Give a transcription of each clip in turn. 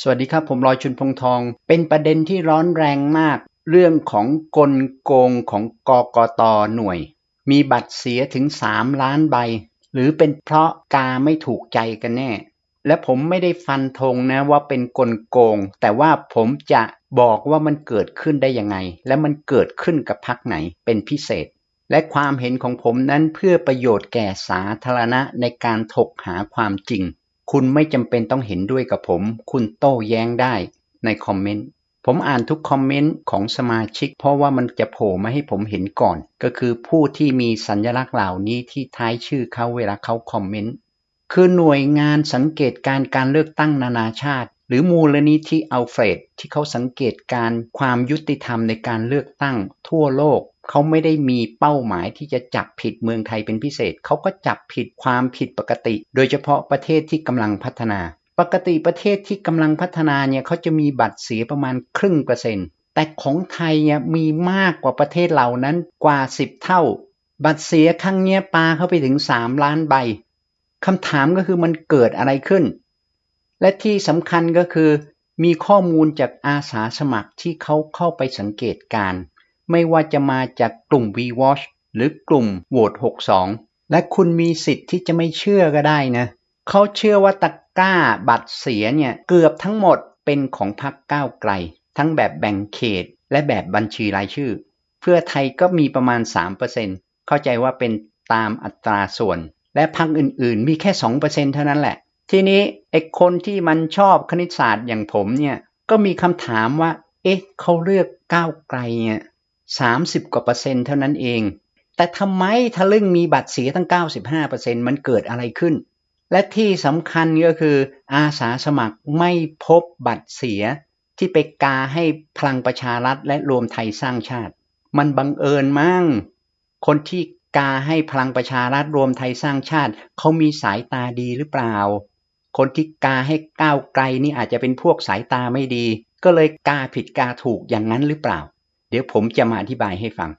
สวัสดีครับ ผมลอยชุนพงทอง เป็นประเด็นที่ร้อนแรงมาก เรื่องของกลโกงของกกตหน่วย มีบัตรเสียถึง 3 ล้านใบ หรือเป็นเพราะกาไม่ถูกใจกันแน่ และผมไม่ได้ฟันธงนะว่าเป็นกลโกง แต่ว่าผมจะบอกว่ามันเกิดขึ้นได้ยังไง และมันเกิดขึ้นกับพรรคไหนเป็นพิเศษ และความเห็นของผมนั้นเพื่อประโยชน์แก่สาธารณะในการถกหาความจริง คุณไม่จำเป็นต้องเห็นด้วยกับผม คุณโต้แย้งได้ในคอมเมนต์ ผมอ่านทุกคอมเมนต์ของสมาชิก เพราะว่ามันจะโผล่มาให้ผมเห็นก่อน ก็คือผู้ที่มีสัญลักษณ์เหล่านี้ที่ท้ายชื่อเขาเวลาเขาคอมเมนต์ คือหน่วยงานสังเกตการการเลือกตั้งนานาชาติ หรือมูลนิธิอัลเฟรดที่เขาสังเกตการความยุติธรรมในการเลือกตั้งทั่วโลก เขาไม่ได้มีเป้าหมายที่จะจับผิดเมืองไทยเป็นพิเศษ เขาก็จับผิดความผิดปกติ โดยเฉพาะประเทศที่กำลังพัฒนา ปกติประเทศที่กำลังพัฒนาเนี่ยเขาจะมีบัตรเสียประมาณครึ่งเปอร์เซ็นต์แต่ของไทยเนี่ยมีมากกว่าประเทศเหล่านั้นกว่า 10 เท่า บัตรเสียครั้งเนี้ยปาเข้าไปถึง 3 ล้านใบคำถามก็คือมันเกิดอะไรขึ้น และที่สำคัญก็คือ มีข้อมูลจากอาสาสมัครที่เขาเข้าไปสังเกตการณ์ ไม่ว่าจะมาจากกลุ่ม VWatch หรือกลุ่มโหวต62 และคุณมีสิทธิ์ที่จะไม่เชื่อก็ได้นะเขาเชื่อว่าตะกร้าบัตรเสียเนี่ยเกือบทั้งหมดเป็นของพรรคก้าวไกล ทั้งแบบแบ่งเขต และแบบบัญชีรายชื่อ เพื่อไทยก็มีประมาณ 3%เข้าใจว่าเป็นตามอัตราส่วน และพรรคอื่นๆ มีแค่ 2%เท่านั้นแหละ ทีนี้ไอ้คนที่มันชอบคณิตศาสตร์อย่างผมเนี่ยก็มีคำถามว่า เอ๊ะเขาเลือกก้าวไกลเนี่ย 30 กว่าเปอร์เซ็นต์เท่านั้นเอง แต่ทำไมทะลึ่งมีบัตรเสียตั้ง 95%มันเกิดอะไรขึ้น และที่สำคัญก็คือ อาสาสมัครไม่พบบัตรเสียที่ไปกาให้พลังประชารัฐและรวมไทยสร้างชาติ มันบังเอิญมั่ง คนที่กาให้พลังประชารัฐรวมไทยสร้างชาติเขามีสายตาดีหรือเปล่า คนที่กาให้ก้าวไกลนี่อาจจะเป็นพวกสายตาไม่ดี ก็เลยกาผิดกาถูกอย่างนั้นหรือเปล่า เดี๋ยวผมจะมาอธิบายให้ฟัง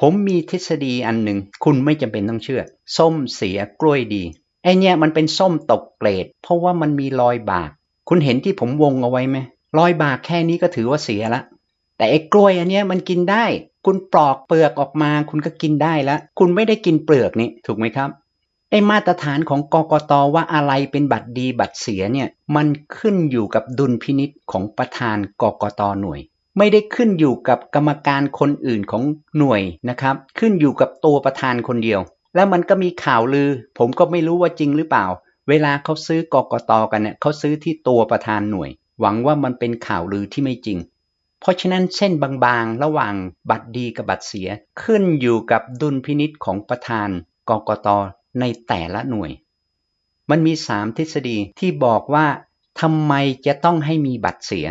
ผมมีทฤษฎีอันหนึ่งคุณไม่จำเป็นต้องเชื่อ ส้มเสียกล้วยดีไอเนี่ยมันเป็นส้มตกเกรด เพราะว่ามันมีรอยบาก คุณเห็นที่ผมวงเอาไว้ไหมรอยบากแค่นี้ก็ถือว่าเสียละ แต่ไอ้กล้วยอันเนี้ยมันกินได้ คุณปลอกเปลือกออกมา คุณก็กินได้ล้วคุณไม่ได้กินเปลือกนี่ถูกไหมครับไอ้มาตรฐานของกกตว่าอะไรเป็นบัตรดีบัตรเสียเนี่ยมันขึ้นอยู่กับดุลพินิษของประธานกกตหน่วย ไม่ได้ขึ้นอยู่กับกรรมการคนอื่นของหน่วยนะครับ ขึ้นอยู่กับตัวประธานคนเดียว แล้วมันก็มีข่าวลือ ผมก็ไม่รู้ว่าจริงหรือเปล่า เวลาเขาซื้อกกตกันเนี่ยเขาซื้อที่ตัวประธานหน่วย หวังว่ามันเป็นข่าวลือที่ไม่จริง เพราะฉะนั้นเส้นบางๆ ระหว่างบัตรดีกับบัตรเสีย ขึ้นอยู่กับดุลพินิษของประธานกกตในแต่ละหน่วย มันมีสามทฤษฎีที่บอกว่าทำไมจะต้องให้มีบัตรเสีย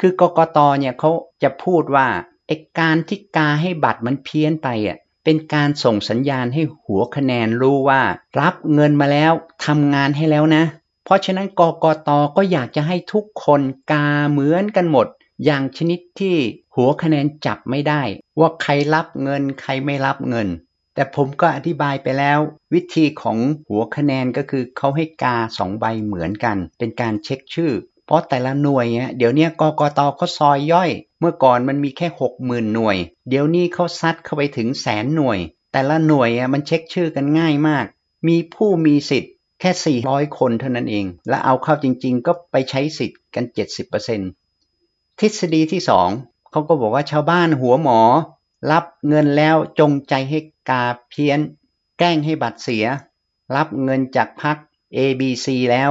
คือกกตเนี่ยเขาจะพูดว่าไอ้การที่กาให้บัตรมันเพี้ยนไปอะเป็นการส่งสัญญาณให้หัวคะแนนรู้ว่า รับเงินมาแล้วทำงานให้แล้วนะ เพราะฉะนั้นกกตก็อยากจะให้ทุกคนกาเหมือนกันหมด อย่างชนิดที่หัวคะแนนจับไม่ได้ ว่าใครรับเงินใครไม่รับเงิน แต่ผมก็อธิบายไปแล้ว วิธีของหัวคะแนนก็คือเขาให้กาสองใบเหมือนกัน เป็นการเช็คชื่อ เพราะแต่ละหน่วยเนี่ยเดี๋ยวนี้กกตเขาซอยย่อย เมื่อก่อนมันมีแค่หกหมื่นหน่วย เดี๋ยวนี้เขาซัดเข้าไปถึงแสนหน่วย แต่ละหน่วยมันเช็คชื่อกันง่ายมาก มีผู้มีสิทธิ์แค่ 400 คนเท่านั้นเอง และเอาเข้าจริง ๆ ก็ไปใช้สิทธิ์กัน 70%ทฤษฎีที่สองเขาก็บอกว่าชาวบ้านหัวหมอ รับเงินแล้วจงใจให้กาเพี้ยน แกล้งให้บัตรเสีย รับเงินจากพรรค ABC แล้ว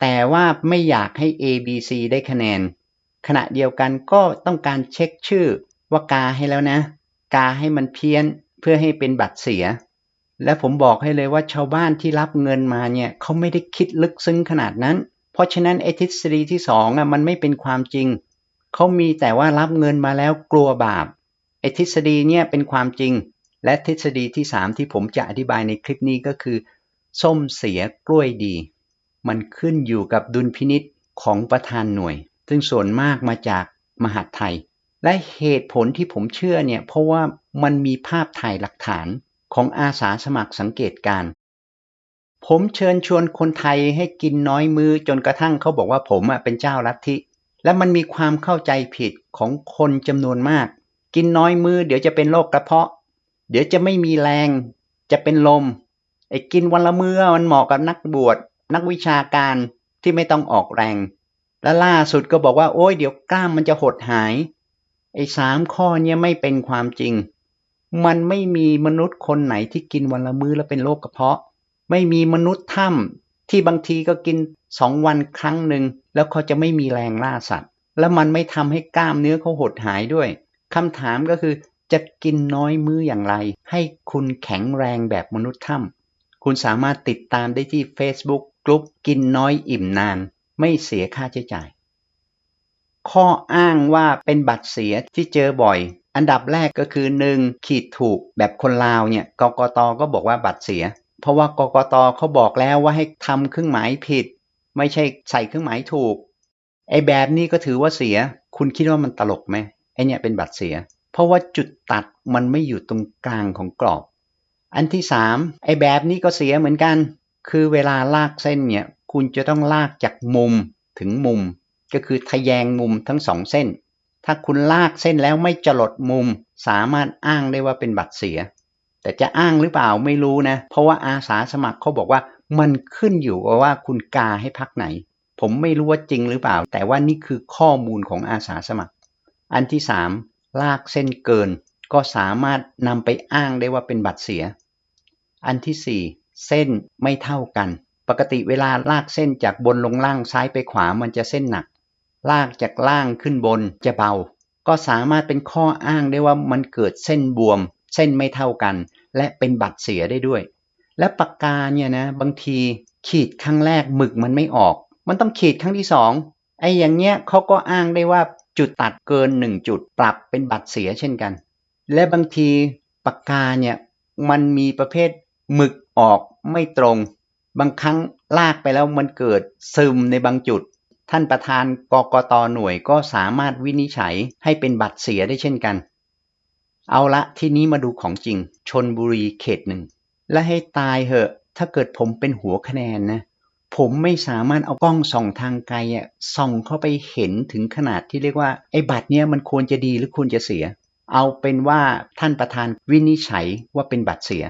แต่ว่าไม่อยากให้ ABC ได้คะแนน ขณะเดียวกันก็ต้องการเช็คชื่อว่ากาให้แล้วนะ กาให้มันเพี้ยนเพื่อให้เป็นบัตรเสีย และผมบอกให้เลยว่าชาวบ้านที่รับเงินมาเนี่ยเขาไม่ได้คิดลึกซึ้งขนาดนั้น เพราะฉะนั้นไอ้ทฤษฎีที่สองอะมันไม่เป็นความจริง เขามีแต่ว่ารับเงินมาแล้วกลัวบาปไอ้ทฤษฎีเนี่ยเป็นความจริง และทฤษฎีที่สามที่ผมจะอธิบายในคลิปนี้ก็คือ ส้มเสียกล้วยดี มันขึ้นอยู่กับดุลพินิษของประธานหน่วย ซึ่งส่วนมากมาจากมหาดไทย และเหตุผลที่ผมเชื่อเนี่ย เพราะว่ามันมีภาพถ่ายหลักฐานของอาสาสมัครสังเกตการ ผมเชิญชวนคนไทยให้กินน้อยมือจนกระทั่งเขาบอกว่าผมเป็นเจ้าลัทธิ และมันมีความเข้าใจผิดของคนจำนวนมาก กินน้อยมือเดี๋ยวจะเป็นโรคกระเพาะ เดี๋ยวจะไม่มีแรง จะเป็นลมไอ้กินวันละมือมันเหมาะกับนักบวช นักวิชาการที่ไม่ต้องออกแรง และล่าสุดก็บอกว่าโอ้ยเดี๋ยวกล้ามมันจะหดหาย ไอ้สามข้อเนี้ยไม่เป็นความจริง มันไม่มีมนุษย์คนไหนที่กินวันละมื้อแล้วเป็นโรคกระเพาะ ไม่มีมนุษย์ถ้ำที่บางทีก็กินสองวันครั้งหนึ่งแล้วเขาจะไม่มีแรงล่าสัตว์ แล้วมันไม่ทำให้กล้ามเนื้อเขาหดหายด้วยคำถามก็คือจะกินน้อยมื้ออย่างไร ให้คุณแข็งแรงแบบมนุษย์ถ้ำคุณสามารถติดตามได้ที่ Facebook กลุ่มกินน้อยอิ่มนาน ไม่เสียค่าใช้จ่าย ข้ออ้างว่าเป็นบัตรเสียที่เจอบ่อย อันดับแรกก็คือ 1. ขีดถูกแบบคนลาวเนี่ยกกตก็บอกว่าบัตรเสีย เพราะว่ากกตเขาบอกแล้วว่าให้ทำเครื่องหมายผิด ไม่ใช่ใส่เครื่องหมายถูกไอ้แบบนี้ก็ถือว่าเสีย คุณคิดว่ามันตลกไหมไอ้เนี่ยเป็นบัตรเสีย เพราะว่าจุดตัดมันไม่อยู่ตรงกลางของกรอบ อันที่สามไอ้แบบนี้ก็เสียเหมือนกัน คือเวลาลากเส้นเนี่ยคุณจะต้องลากจากมุมถึงมุม ก็คือทะแยงมุมทั้งสองเส้น ถ้าคุณลากเส้นแล้วไม่จรดมุม สามารถอ้างได้ว่าเป็นบัตรเสีย แต่จะอ้างหรือเปล่าไม่รู้นะ เพราะว่าอาสาสมัครเขาบอกว่ามันขึ้นอยู่กับว่าคุณกาให้พักไหน ผมไม่รู้ว่าจริงหรือเปล่า แต่ว่านี่คือข้อมูลของอาสาสมัคร อันที่สามลากเส้นเกิน ก็สามารถนำไปอ้างได้ว่าเป็นบัตรเสีย อันที่สี่ เส้นไม่เท่ากัน ปกติเวลาลากเส้นจากบนลงล่างซ้ายไปขวามันจะเส้นหนัก ลากจากล่างขึ้นบนจะเบา ก็สามารถเป็นข้ออ้างได้ว่ามันเกิดเส้นบวม เส้นไม่เท่ากัน และเป็นบัตรเสียได้ด้วย และปากกาเนี่ยนะบางทีขีดครั้งแรกหมึกมันไม่ออก มันต้องขีดครั้งที่สองไอ้อย่างเงี้ยเขาก็อ้างได้ว่าจุดตัดเกินหนึ่งจุดปรับเป็นบัตรเสียเช่นกัน และบางทีปากกาเนี่ยมันมีประเภท หมึกออกไม่ตรง บางครั้งลากไปแล้วมันเกิดซึมในบางจุด ท่านประธานกกตหน่วยก็สามารถวินิจฉัยให้เป็นบัตรเสียได้เช่นกัน เอาละทีนี้มาดูของจริง ชนบุรีเขตหนึ่ง และให้ตายเหอะ ถ้าเกิดผมเป็นหัวคะแนนนะ ผมไม่สามารถเอากล้องส่องทางไกลอะส่องเข้าไปเห็นถึงขนาดที่เรียกว่าไอ้บัตรเนี้ยมันควรจะดีหรือควรจะเสีย เอาเป็นว่าท่านประธานวินิจฉัยว่าเป็นบัตรเสีย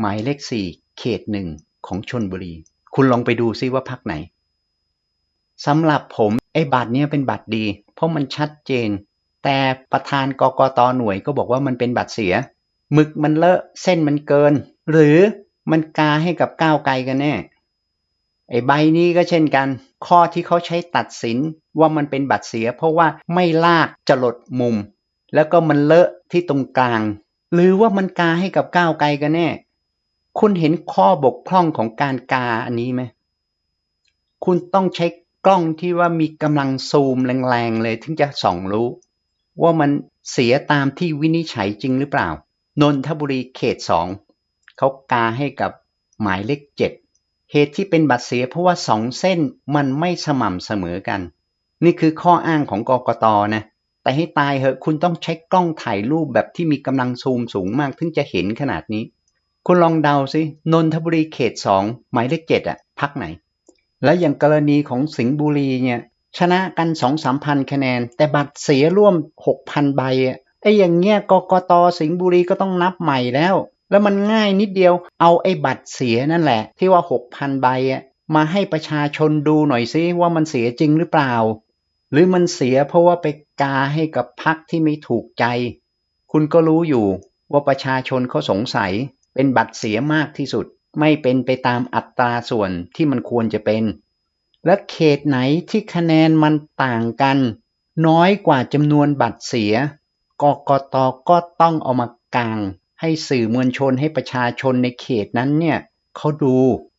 หมายเลขสี่เขตหนึ่งของชนบุรี คุณลองไปดูซิว่าพักไหนสำหรับผมไอ้บัตรเนี้ยเป็นบัตรดี เพราะมันชัดเจน แต่ประธานกกตหน่วยก็บอกว่ามันเป็นบัตรเสียหมึกมันเลอะเส้นมันเกิน หรือมันกาให้กับก้าวไกลกันแน่ไอ้ใบนี้ก็เช่นกัน ข้อที่เขาใช้ตัดสินว่ามันเป็นบัตรเสีย เพราะว่าไม่ลากจะหลดมุม แล้วก็มันเลอะที่ตรงกลาง หรือว่ามันกาให้กับก้าวไกลกันแน่ คุณเห็นข้อบกพร่องของการกาอันนี้ไหม คุณต้องใช้กล้องที่ว่ามีกำลังซูมแรงๆเลยถึงจะส่องรู้ ว่ามันเสียตามที่วินิจฉัยจริงหรือเปล่า นนทบุรีเขตสองเขากาให้กับหมายเลขเจ็ดเหตุที่เป็นบัตรเสียเพราะว่าสองเส้นมันไม่สม่ำเสมอกัน นี่คือข้ออ้างของกกตนะ แต่ให้ตายเหอะคุณต้องใช้กล้องถ่ายรูปแบบที่มีกำลังซูมสูงมากถึงจะเห็นขนาดนี้ คุณลองเดาสินนทบุรีเขตสองหมายเลขเจ็ดอะพักไหน แล้วอย่างกรณีของสิงห์บุรีเนี่ยชนะกันสองสามพันคะแนน แต่บัตรเสียร่วมหกพันใบอะไอ้อย่างเงี้ยกกตสิงห์บุรีก็ต้องนับใหม่แล้ว แล้วมันง่ายนิดเดียวเอาไอ้บัตรเสียนั่นแหละ ที่ว่าหกพันใบอะมาให้ประชาชนดูหน่อยซิว่ามันเสียจริงหรือเปล่า หรือมันเสียเพราะว่าไปกาให้กับพรรคที่ไม่ถูกใจ คุณก็รู้อยู่ว่าประชาชนเขาสงสัย เป็นบัตรเสียมากที่สุด ไม่เป็นไปตามอัตราส่วนที่มันควรจะเป็น และเขตไหนที่คะแนนมันต่างกัน น้อยกว่าจำนวนบัตรเสียกกตก็ต้องเอามากาง ให้สื่อมวลชนให้ประชาชนในเขตนั้นเนี่ยเขาดู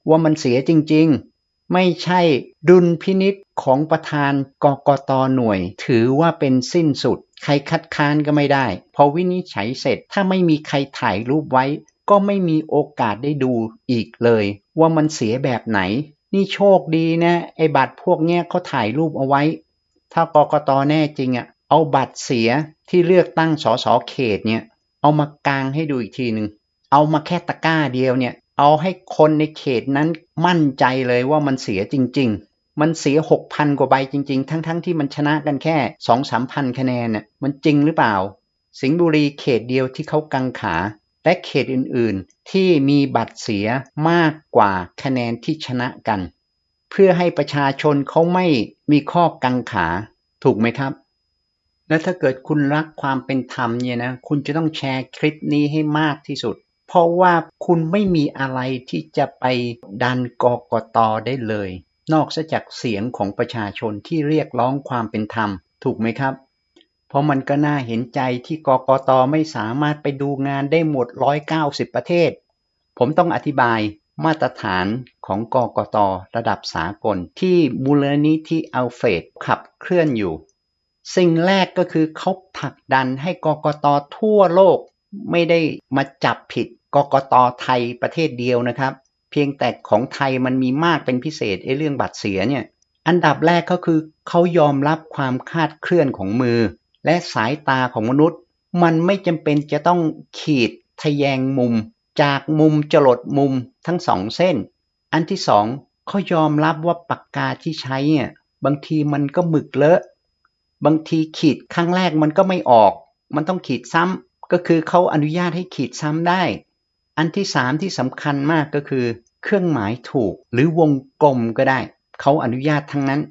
ว่ามันเสียจริง ๆ ไม่ใช่ดุลพินิษของประธานกกตหน่วย ถือว่าเป็นสิ้นสุด ใครคัดค้านก็ไม่ได้ พอวินิจฉัยเสร็จถ้าไม่มีใครถ่ายรูปไว้ ก็ไม่มีโอกาสได้ดูอีกเลย ว่ามันเสียแบบไหน นี่โชคดีนะ ไอ้บัตรพวกเนี้ยเขาถ่ายรูปเอาไว้ ถ้ากกตแน่จริงอะ่ะ เอาบัตรเสียที่เลือกตั้งสสเขตเนี่ย เอามากางให้ดูอีกทีหนึ่งเอามาแค่ตะกร้าเดียวเนี่ย เอาให้คนในเขตนั้นมั่นใจเลยว่ามันเสียจริง ๆ มันเสียหกพันกว่าใบจริง ๆ ทั้งๆทที่มันชนะกันแค่สองสามพันคะแนนน่ะมันจริงหรือเปล่า สิงห์บุรีเขตเดียวที่เขากังขา และเขตอื่นๆ ที่มีบัตรเสียมากกว่าคะแนนที่ชนะกัน เพื่อให้ประชาชนเขาไม่มีข้อกังขาถูกไหมครับ และถ้าเกิดคุณรักความเป็นธรรมเนี่ยนะคุณจะต้องแชร์คลิปนี้ให้มากที่สุด เพราะว่าคุณไม่มีอะไรที่จะไปดันกกตได้เลย นอกจากเสียงของประชาชนที่เรียกร้องความเป็นธรรม ถูกไหมครับ ราะมันก็น่าเห็นใจที่กกตไม่สามารถไปดูงานได้หมด 190 ประเทศ ผมต้องอธิบายมาตรฐานของกกตระดับสากล ที่มูลนิธิอัลเฟรดขับเคลื่อนอยู่ สิ่งแรกก็คือเขาผลักดันให้กกตทั่วโลก ไม่ได้มาจับผิดกกตไทยประเทศเดียวนะครับ เพียงแต่ของไทยมันมีมากเป็นพิเศษไอ้เรื่องบัตรเสียเนี่ยอันดับแรกก็คือเขายอมรับความคาดเคลื่อนของมือ และสายตาของมนุษย์ มันไม่จำเป็นจะต้องขีดทะแยงมุม จากมุมจรดมุมทั้งสองเส้น อันที่สองเขายอมรับว่าปากกาที่ใช้เนี่ยบางทีมันก็หมึกเลอะ บางทีขีดครั้งแรกมันก็ไม่ออก มันต้องขีดซ้ำก็คือเขาอนุญาตให้ขีดซ้ำได้ อันที่สามที่สำคัญมากก็คือ เครื่องหมายถูกหรือวงกลมก็ได้ เขาอนุญาตทั้งนั้น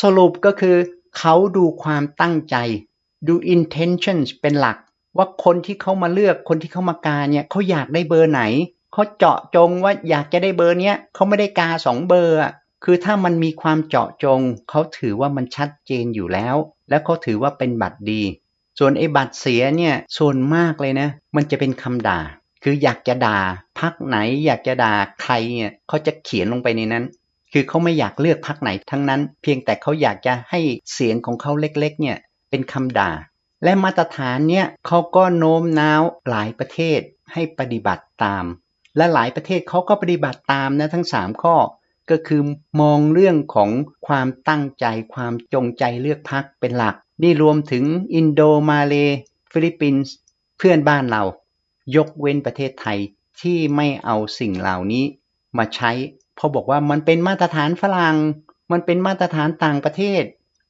สรุปก็คือเขาดูความตั้งใจ ดู intentions เป็นหลัก ว่าคนที่เขามาเลือกคนที่เขามากาเนี่ยเขาอยากได้เบอร์ไหนเขาเจาะจงว่าอยากจะได้เบอร์เนี้ยเขาไม่ได้กาสองเบอร์อะคือถ้ามันมีความเจาะจงเขาถือว่ามันชัดเจนอยู่แล้ว และเขาถือว่าเป็นบัตรดี ส่วนไอ้บัตรเสียเนี่ยส่วนมากเลยนะ มันจะเป็นคำด่า คืออยากจะด่าพักไหน อยากจะด่าใครเนี่ยเขาจะเขียนลงไปในนั้น คือเขาไม่อยากเลือกพักไหนทั้งนั้น เพียงแต่เขาอยากจะให้เสียงของเขาเล็กๆเนี่ย เป็นคำด่า และมาตรฐานเนี่ยเขาก็โน้มน้าวหลายประเทศให้ปฏิบัติตาม และหลายประเทศเขาก็ปฏิบัติตามนะทั้ง 3 ข้อ ก็คือมองเรื่องของความตั้งใจความจงใจเลือกพักเป็นหลัก นี่รวมถึงอินโดมาเลฟิลิปปินส์เพื่อนบ้านเรา ยกเว้นประเทศไทยที่ไม่เอาสิ่งเหล่านี้มาใช้เพราะบอกว่ามันเป็นมาตรฐานฝรั่งมันเป็นมาตรฐานต่างประเทศ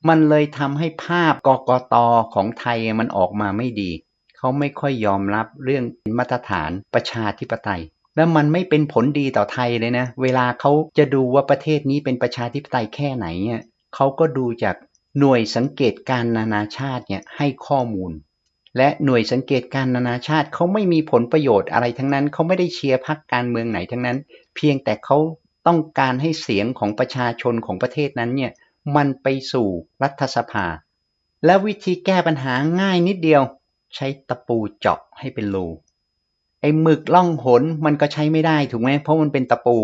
มันเลยทำให้ภาพกกตของไทยมันออกมาไม่ดี เขาไม่ค่อยยอมรับเรื่องมาตรฐานประชาธิปไตย แล้วมันไม่เป็นผลดีต่อไทยเลยนะ เวลาเขาจะดูว่าประเทศนี้เป็นประชาธิปไตยแค่ไหนเนี่ยเขาก็ดูจากหน่วยสังเกตการนานาชาติเนี่ยให้ข้อมูล และหน่วยสังเกตการนานาชาติเขาไม่มีผลประโยชน์อะไรทั้งนั้นเขาไม่ได้เชียร์พรรคการเมืองไหนทั้งนั้น เพียงแต่เขาต้องการให้เสียงของประชาชนของประเทศนั้นเนี่ย มันไปสู่รัฐสภา และวิธีแก้ปัญหาง่ายนิดเดียว ใช้ตะปูเจาะให้เป็นรูไอ้หมึกล่องหนมันก็ใช้ไม่ได้ถูกไหมเพราะมันเป็นตะปู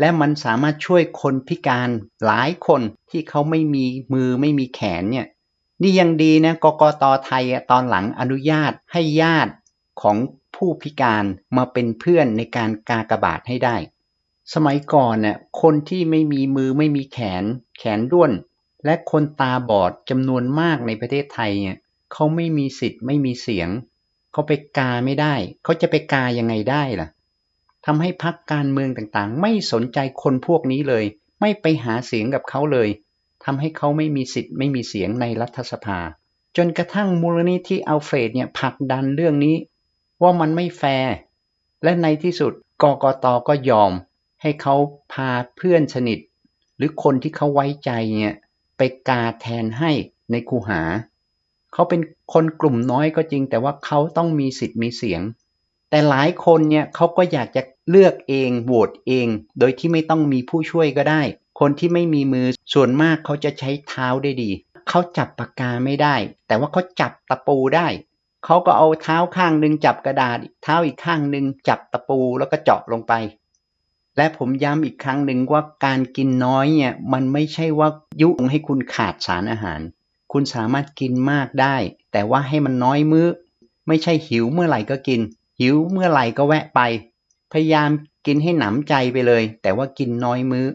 และมันสามารถช่วยคนพิการหลายคนที่เขาไม่มีมือไม่มีแขนเนี่ยนี่ยังดีนะกกตไทยตอนหลังอนุญาตให้ญาติของผู้พิการมาเป็นเพื่อนในการกากบาทให้ได้ สมัยก่อนเนี่ยคนที่ไม่มีมือไม่มีแขน แขนด้วน และคนตาบอดจำนวนมากในประเทศไทยเนี่ยเขาไม่มีสิทธิ์ไม่มีเสียง เขาไปกาไม่ได้ เขาจะไปกายังไงได้ล่ะทำให้พักการเมืองต่างๆ ไม่สนใจคนพวกนี้เลย ไม่ไปหาเสียงกับเขาเลยทำให้เขาไม่มีสิทธิ์ไม่มีเสียงในรัฐสภา จนกระทั่งมูลนิธิอัลเฟรดเนี่ยผลักดันเรื่องนี้ ว่ามันไม่แฟร์และในที่สุดกกตก็ยอม ให้เขาพาเพื่อนสนิท หรือคนที่เขาไว้ใจเนี่ยไปกาแทนให้ในคูหา เขาเป็นคนกลุ่มน้อยก็จริง แต่ว่าเขาต้องมีสิทธิ์มีเสียง แต่หลายคนเนี่ยเขาก็อยากจะเลือกเองโหวตเอง โดยที่ไม่ต้องมีผู้ช่วยก็ได้ คนที่ไม่มีมือส่วนมากเขาจะใช้เท้าได้ดี เขาจับปากกาไม่ได้ แต่ว่าเขาจับตะปูได้ เขาก็เอาเท้าข้างหนึ่งจับกระดาษเท้าอีกข้างหนึ่งจับตะปูแล้วก็เจาะลงไป และผมย้ำอีกครั้งหนึ่งว่าการกินน้อยเนี่ยมันไม่ใช่ว่ายุให้คุณขาดสารอาหาร คุณสามารถกินมากได้ แต่ว่าให้มันน้อยมือ้อ ไม่ใช่หิวเมื่อไหร่ก็กิน หิวเมื่อไหร่ก็แวะไป พยายามกินให้หนำใจไปเลย แต่ว่ากินน้อยมื้อ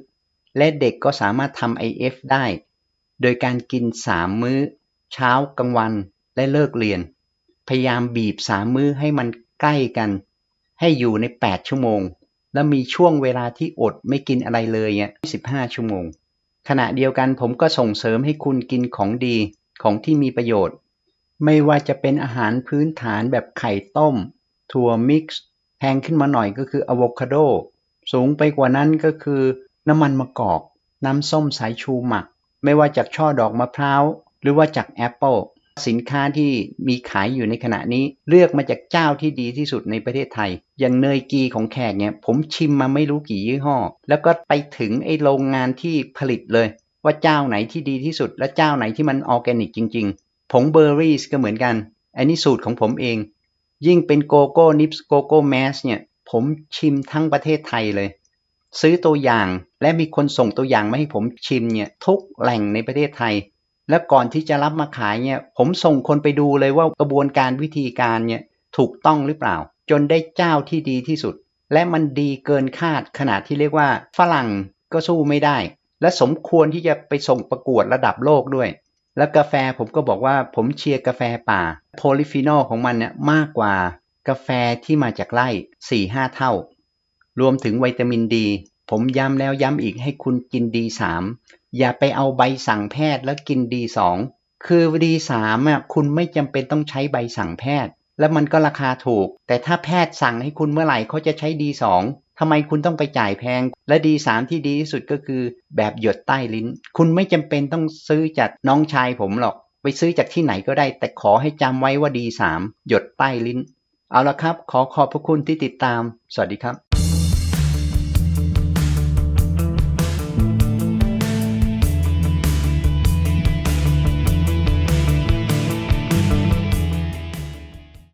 และเด็กก็สามารถทำ IF ได้ โดยการกิน3มื้อ เช้ากลางวันและเลิกเรียน พยายามบีบ3มื้อให้มันใกล้กัน ให้อยู่ใน 8 ชั่วโมง แล้วมีช่วงเวลาที่อดไม่กินอะไรเลยอะ15 ชั่วโมง ขณะเดียวกันผมก็ส่งเสริมให้คุณกินของดีของที่มีประโยชน์ ไม่ว่าจะเป็นอาหารพื้นฐานแบบไข่ต้ม ถั่วมิกซ์แพงขึ้นมาหน่อยก็คืออะโวคาโด สูงไปกว่านั้นก็คือ น้ำมันมะกอก น้ำส้มสายชูหมัก ไม่ว่าจากช่อดอกมะพร้าว หรือว่าจากแอปเปิล สินค้าที่มีขายอยู่ในขณะนี้ เลือกมาจากเจ้าที่ดีที่สุดในประเทศไทย อย่างเนยกีของแขกเนี่ยผมชิมมาไม่รู้กี่ยี่ห้อ แล้วก็ไปถึงไอ้โรงงานที่ผลิตเลย ว่าเจ้าไหนที่ดีที่สุด และเจ้าไหนที่มันออร์แกนิกจริง ๆ ผงเบอร์รี่ก็เหมือนกัน อันนี้สูตรของผมเอง ยิ่งเป็นโกโก้นิปส์โกโก้แมสเนี่ยผมชิมทั้งประเทศไทยเลย ซื้อตัวอย่างและมีคนส่งตัวอย่างมาให้ผมชิมเนี่ยทุกแหล่งในประเทศไทย และก่อนที่จะรับมาขายเนี่ย ผมส่งคนไปดูเลยว่ากระบวนการวิธีการเนี่ยถูกต้องหรือเปล่า จนได้เจ้าที่ดีที่สุด และมันดีเกินคาดขนาดที่เรียกว่า ฝรั่งก็สู้ไม่ได้ และสมควรที่จะไปส่งประกวดระดับโลกด้วย แล้วกาแฟผมก็บอกว่าผมเชียร์กาแฟป่าโพลิฟีนอลของมันเนี่ยมากกว่ากาแฟที่มาจากไร่4-5 เท่า รวมถึงวิตามินดี ผมย้ำแล้วย้ำอีกให้คุณกินดีสามอย่าไปเอาใบสั่งแพทย์แล้วกินดีสองคือดีสามอะคุณไม่จำเป็นต้องใช้ใบสั่งแพทย์ แล้วมันก็ราคาถูก แต่ถ้าแพทย์สั่งให้คุณเมื่อไหร่เขาจะใช้ดีสองทำไมคุณต้องไปจ่ายแพง และดีสามที่ดีที่สุดก็คือแบบหยดใต้ลิ้น คุณไม่จำเป็นต้องซื้อจากน้องชายผมหรอก ไปซื้อจากที่ไหนก็ได้ แต่ขอให้จำไว้ว่าดีสามหยดใต้ลิ้น เอาละครับ ขอขอบพระคุณที่ติดตาม สวัสดีครับ